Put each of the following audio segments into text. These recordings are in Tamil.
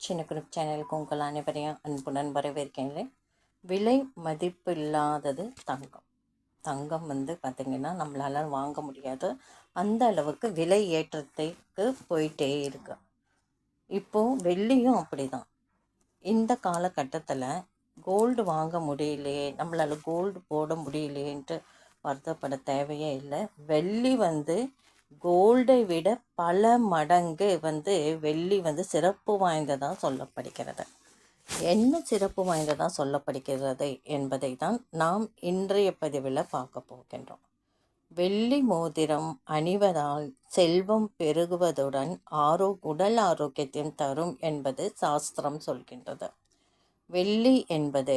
சின்ன குரூப் சேனலுக்கு உங்கள் அனைவரையும் அன்புடன் வரவேற்கின்றேன். விலை மதிப்பு இல்லாதது தங்கம். தங்கம் வந்து பார்த்திங்கன்னா நம்மளால் வாங்க முடியாது. அந்த அளவுக்கு விலை ஏற்றத்துக்கு போயிட்டே இருக்கு. இப்போது வெள்ளியும் அப்படி தான் இந்த காலகட்டத்தில் கோல்டு வாங்க முடியலையே நம்மளால் கோல்டு போட முடியலையேன்ட்டு வருத்தப்பட தேவையே இல்லை. வெள்ளி வந்து கோல்டை விட பல மடங்கு வந்து வெள்ளி வந்து சிறப்பு வாய்ந்ததாக சொல்லப்படுகிறது. என்ன சிறப்பு வாய்ந்ததாக சொல்லப்படுகிறது என்பதை தான் நாம் இன்றைய பதிவில் பார்க்க போகின்றோம். வெள்ளி மோதிரம் அணிவதால் செல்வம் பெருகுவதுடன் ஆரோ உடல் ஆரோக்கியத்தையும் தரும் என்பது சாஸ்திரம் சொல்கின்றது. வெள்ளி என்பது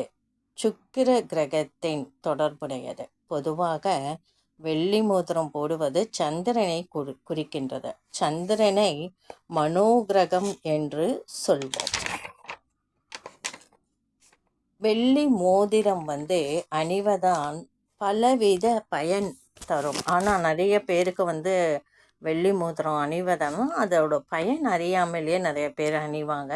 சுக்கிர கிரகத்தின் தொடர்புடையது. பொதுவாக வெள்ளி மோதிரம் போடுவது சந்திரனை குறி குறிக்கின்றது. சந்திரனை மனோகிரகம் என்று சொல்வோம். வெள்ளி மோதிரம் வந்து அணிவதான் பலவித பயன் தரும். ஆனால் நிறைய பேருக்கு வந்து வெள்ளி மோதிரம் அணிவதாலும் அதோட பயன் அறியாமலேயே நிறைய பேர் அணிவாங்க.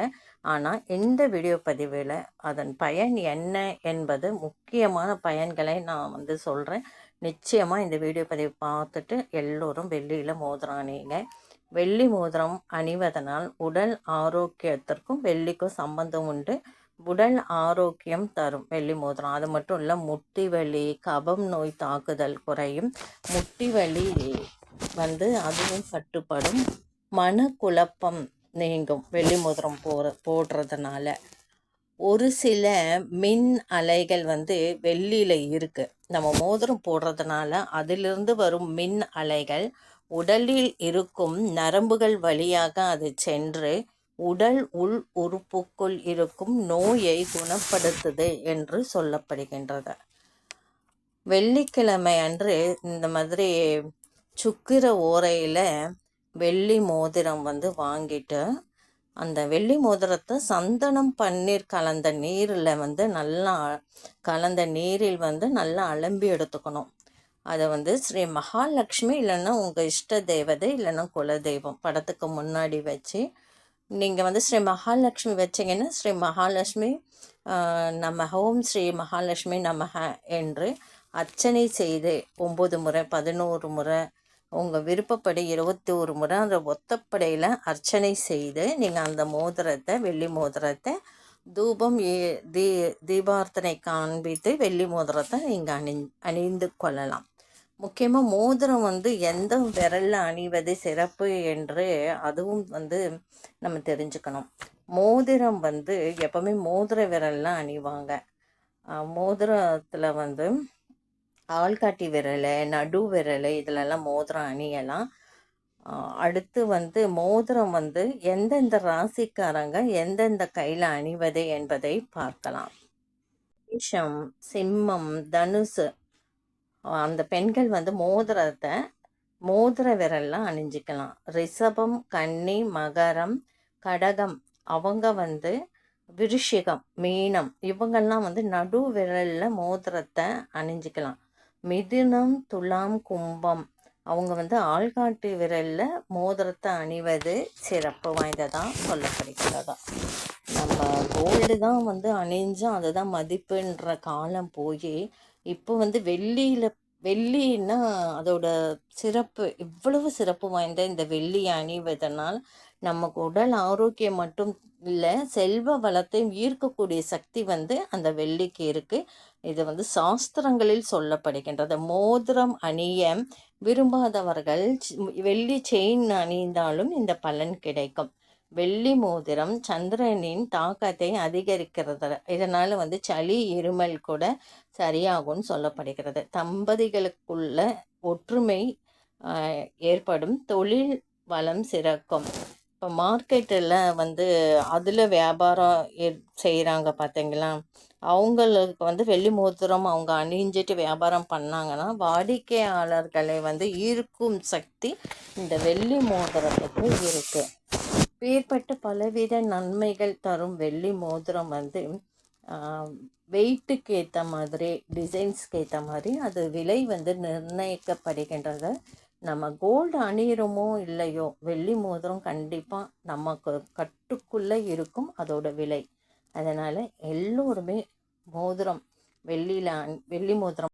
ஆனால் இந்த வீடியோ பதிவில் அதன் பயன் என்ன என்பது முக்கியமான பயன்களை நான் வந்து சொல்கிறேன் நிச்சயமாக இந்த வீடியோ பதிவு பார்த்துட்டு எல்லோரும் வெள்ளியில் மோதிரம் அணியுங்க. வெள்ளி மோதிரம் அணிவதனால் உடல் ஆரோக்கியத்திற்கும் வெள்ளிக்கும் சம்பந்தம் உண்டு. உடல் ஆரோக்கியம் தரும் வெள்ளி மோதிரம். அது மட்டும் இல்லை முட்டி வலி கபம் நோய் தாக்குதல் குறையும். முட்டி வலி வந்து அதுவும் கட்டுப்படும். மனக்குழப்பம் நீங்கும் வெள்ளி மோதிரம் போற போடுறதுனால. ஒரு சில மின் அலைகள் வந்து வெள்ளியில் இருக்குது நம்ம மோதிரம் போடுறதுனால அதிலிருந்து வரும் மின் அலைகள் உடலில் இருக்கும் நரம்புகள் வழியாக அது சென்று உடல் உள் உறுப்புக்குள் இருக்கும் நோயை குணப்படுத்துது என்று சொல்லப்படுகின்றது. வெள்ளிக்கிழமை அன்று இந்த மாதிரி சுக்கிர ஓரையில் வெள்ளி மோதிரம் வந்து வாங்கிட்டு அந்த வெள்ளி மோதிரத்தை சந்தனம் பன்னீர் கலந்த நீரில் வந்து நல்லா கலந்த நீரில் வந்து நல்லா அலம்பி எடுத்துக்கணும். அதை வந்து ஸ்ரீ மகாலட்சுமி இல்லைன்னா உங்கள் இஷ்ட தேவதை இல்லைன்னா குலதெய்வம் படத்துக்கு முன்னாடி வச்சு நீங்கள் வந்து ஸ்ரீ மகாலட்சுமி வச்சிங்கன்னா ஸ்ரீ மகாலட்சுமி நம்ம ஹோம் ஸ்ரீ மகாலட்சுமி நமக என்று அர்ச்சனை செய்து ஒம்பது முறை பதினோரு முறை உங்கள் விருப்பப்படி இருபத்தி ஒரு முறை அந்த ஒத்தப்படையில் அர்ச்சனை செய்து நீங்கள் அந்த மோதிரத்தை வெள்ளி மோதிரத்தை தூபம் ஏ தீ தீபார்த்தனை காண்பித்து வெள்ளி மோதிரத்தை நீங்கள் அணி அணிந்து கொள்ளலாம். முக்கியமாக மோதிரம் வந்து எந்த விரலில் அணிவது சிறப்பு என்று அதுவும் வந்து நம்ம தெரிஞ்சுக்கணும். மோதிரம் வந்து எப்போவுமே மோதிர விரலில் அணிவாங்க. மோதிரத்தில் வந்து ஆள்காட்டி விரலை நடு விரலை இதிலெல்லாம் மோதிரம் அணியலாம். அடுத்து வந்து மோதிரம் வந்து எந்தெந்த ராசிக்காரங்க எந்தெந்த கையில் அணிவது என்பதை பார்க்கலாம். விஷம் சிம்மம் தனுசு. அந்த பெண்கள் வந்து மோதிரத்தை மோதிர விரல்லாம் அணிஞ்சிக்கலாம். ரிஷபம் கன்னி மகரம் கடகம். அவங்க வந்து விருஷிகம் மீனம். இவங்கெல்லாம் வந்து நடு விரலில் மோதிரத்தை அணிஞ்சிக்கலாம். மிதுனம் துலாம் கும்பம். அவங்க வந்து ஆள்காட்டு விரலில் மோதிரத்தை அணிவது சிறப்பு வாய்ந்ததாக சொல்லப்படுகிறதா? நம்ம கோல்டு தான் வந்து அணிஞ்சால் அதுதான் மதிப்புன்ற காலம் போய் இப்போ வந்து வெள்ளியில் வெள்ளின்னா அதோட சிறப்பு இவ்வளவு சிறப்பு வாய்ந்த இந்த வெள்ளி அணிவதனால் நமக்கு உடல் ஆரோக்கியம் மட்டும் இல்லை செல்வ வளத்தையும் ஈர்க்கக்கூடிய சக்தி வந்து அந்த வெள்ளிக்கு இருக்குது இது வந்து சாஸ்திரங்களில் சொல்லப்படுகின்றது மோதிரம் அணிய விரும்பாதவர்கள் வெள்ளி செயின் அணிந்தாலும் இந்த பலன் கிடைக்கும். வெள்ளி மோதிரம் சந்திரனின் தாக்கத்தை அதிகரிக்கிறது இதனால் வந்து சளி இருமல் கூட சரியாகும்னு சொல்லப்படுகிறது. தம்பதிகளுக்குள்ள ஒற்றுமை ஏற்படும். தொழில் வளம் சிறக்கும். இப்போ மார்க்கெட்டில் வந்து அதில் வியாபாரம் செய்கிறாங்க பார்த்தீங்களா அவங்களுக்கு வந்து வெள்ளி மோதிரம் அவங்க அணிஞ்சிட்டு வியாபாரம் பண்ணாங்கன்னா வாடிக்கையாளர்களை வந்து ஈர்க்கும் சக்தி இந்த வெள்ளி மோதிரத்துக்கு இருக்குது பேர்பட்ட பலவித நன்மைகள் தரும் வெள்ளி மோதிரம் வந்து வெயிட்டுக்கு ஏற்ற மாதிரி டிசைன்ஸ்க்கு ஏற்ற மாதிரி அது விலை வந்து நிர்ணயிக்கப்படுகின்றது. நம்ம கோல்டு அணியிறோமோ இல்லையோ வெள்ளி மோதிரம் கண்டிப்பாக நமக்கு கட்டுக்குள்ளே இருக்கும் அதோட விலை. அதனால் எல்லோருமே மோதிரம் வெள்ளியில் வெள்ளி மோதிரம்